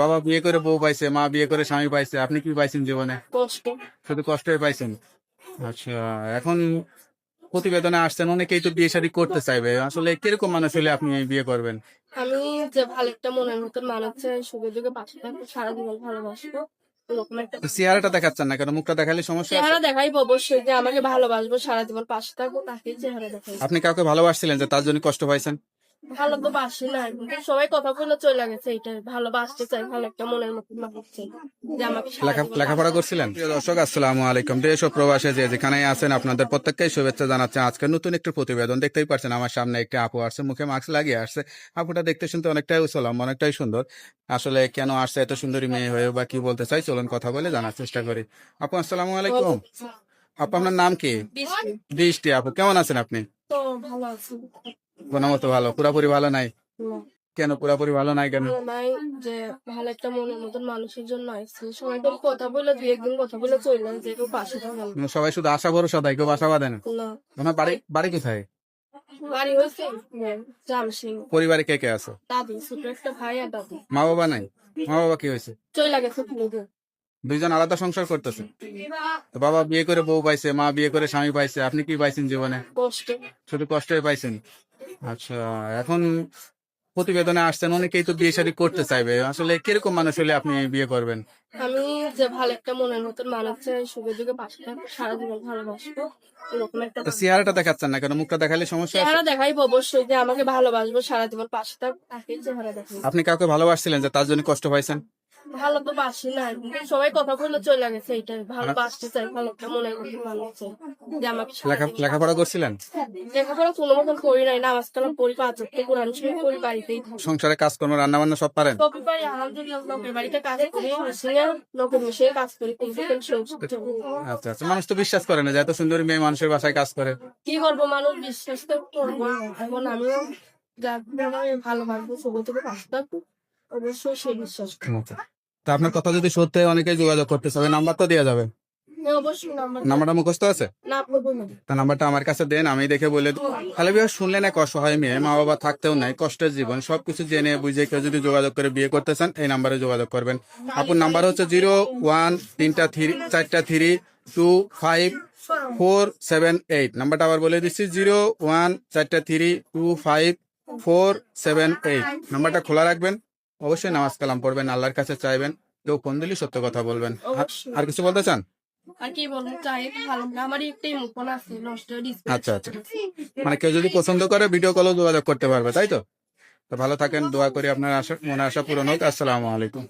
বাবা বিয়ে করে বউ পাইছে মা বিয়ে করে স্বামী পাইছে আপনি কি পাইছেন জীবনে? শুধু কষ্টই পাইছেন? আচ্ছা এখন প্রতিবেদনে আসছেন অনেকেই তো বিয়ে শাদী করতে চাইবে। আসলে কীরকম মানুষ হলে আপনি বিয়ে করবেন? আমি যে ভালো একটা মনের মতন মানুষ চাই সুখে দুঃখে পাশে থাকব সারা জীবন ভালোবাসবো চেহারাটা দেখাচ্ছেন না কেন? মুখটা দেখালে সমস্যা চেহারা দেখাইবো অবশ্যই যে আমাকে ভালোবাসবো সারা জীবন পাশে থাকব তাকেই চেহারা দেখাই আপনি কাউকে ভালোবাসছিলেন যে তার জন্য কষ্ট পাইছেন? ভালো তো বাসি না সবাই কথা বলে চলে গেছে এটাই ভালোবাসতে চাই ভালো একটা মনের মতন মানুষ চাই। লেখাপড়া করছিলেন? দর্শক আসসালামু আলাইকুম। দেশ ও প্রবাসে যে যেখানে আছেন আপনাদের প্রত্যেককেই শুভেচ্ছা জানাচ্ছে। আজকে নতুন একটি প্রতিবেদন দেখতেই পাচ্ছেন আমার সামনে একটি আপু আসছে মুখে মাস্ক লাগিয়ে আসছে। আপুটা দেখতে শুনতে অনেকটাই উচলাম অনেকটাই সুন্দর। আসলে কেন আসছে এত সুন্দরী মেয়ে হয়ে বা কি বলতে চাই চলুন কথা বলে জানার চেষ্টা করি। আপু আসসালামু আলাইকুম। আপু আপনার নাম কি। বৃষ্টি। আপু কেমন আছেন আপনি? তো ভালো। পুরাপুরি ভালো নাই? কেন পুরাপুরি ভালো নাই কেন? নাই যে ভালো একটা মনের মতন মানুষের জন্য সবাই কথা বলে দুই একদিন কথা বলে চলে যায় যে কেউ পাশে থাকা সবাই শুধু আশা ভরসা দেয় কেউ আশা বাঁধে না? তোমার বাড়ি বাড়ি কোথায়? বাড়ি হয়েছে জামসিং পরিবারে কে কে আছে? দাদি ছোট একটা ভাই আর দাদি। মা বাবা নাই? মা বাবা কি হয়েছে? চলে গেছে দুইজন আলাদা সংসার করতেছে? বাবা বিয়ে করে বউ পাইছে মা বিয়ে করে স্বামী পাইছে আপনি কি পাইছেন জীবনে? কষ্ট। শুধু কষ্টই পাইছেন? আচ্ছা এখন প্রতিবেদনে আসছেন অনেকেই তো বিয়ে শাদী করতে চাইবে। আসলে কীরকম মানুষ হলে আপনি বিয়ে করবেন? আমি যে ভালো একটা মনের মতন মানুষ চাই সুখে দুঃখে পাশে থাকব সারা জীবন ভালোবাসবো এরকম একটা তো চেহারাটা দেখাচ্ছেন না কেন? মুখটা দেখালে সমস্যা আছে? চেহারা দেখাইবো অবশ্যই যে আমাকে ভালোবাসবো সারা জীবন পাশে থাকব তাকেই চেহারা দেখাই। আপনি কাউকে ভালোবাসছিলেন যে তার জন্য কষ্ট পাইছেন? ভালো তো বাসি না কিন্তু সবাই কথা বলে চলে গেছে এটাই ভালোবাসতে চাই ভালো একটা মনের মতন মানুষ চাই যে আমাকে সারা লেখা জীবন- লেখাপড়া করছিলেন? লেখাপড়া কোনো মতন করি নাই নামাজ কালাম পড়ি পাঁচ কোরআন শরীফ পড়ি বাড়িতেই সংসারে কাজকর্ম রান্না বান্না সব পারেন? কপি পাই আলহামদুলিল্লাহ লোকের বাড়িতে কাজ করি লোকের কাজ কিন্তু। আচ্ছা আচ্ছা মানুষ তো বিশ্বাস করে না যে এত সুন্দরী মেয়ে মানুষের বাসায় কাজ করে। কি করব মানুষ? বিশ্বাস তো করব এখন আমিও ভালোবাসবো থেকে পাশে থাকব অবশ্যই সে বিশ্বাস আচ্ছা। তা আপনার কথা যদি সত্যি অনেকেই যোগাযোগ করতে হবে নাম্বার তো দেওয়া যাবে। নাম্বারটা মুখস্থ আছে? না না। তা নাম্বারটা আমার কাছে দেন আমি দেখে বলে। তাহলে বিয়ে শুনলেন এক অসহায় মেয়ে মা বাবা থাকতেও নাই কষ্টের জীবন সবকিছু জেনে বুঝে কেউ যদি যোগাযোগ করে বিয়ে করতে চান এই নাম্বারে যোগাযোগ করবেন। আপুর নাম্বার হচ্ছে জিরো ওয়ান তিনটা থ্রি চারটা three two five four seven eight. নাম্বারটা আবার বলে দিচ্ছি জিরো ওয়ান চারটা three two five four seven eight. নাম্বারটা খোলা রাখবেন অবশ্যই নামাজ কালাম পড়বেন আল্লাহর কাছে চাইবেন কেউ ফোন দিলে সত্য কথা বলবেন। আর কিছু বলতে চান? আচ্ছা আচ্ছা। মানে কেউ যদি পছন্দ করে ভিডিও কলও যোগাযোগ করতে পারবে, তাই তো? ভালো থাকেন, দোয়া করি আপনার আশা মনে আশা পূরণ হোক। আসসালামু আলাইকুম।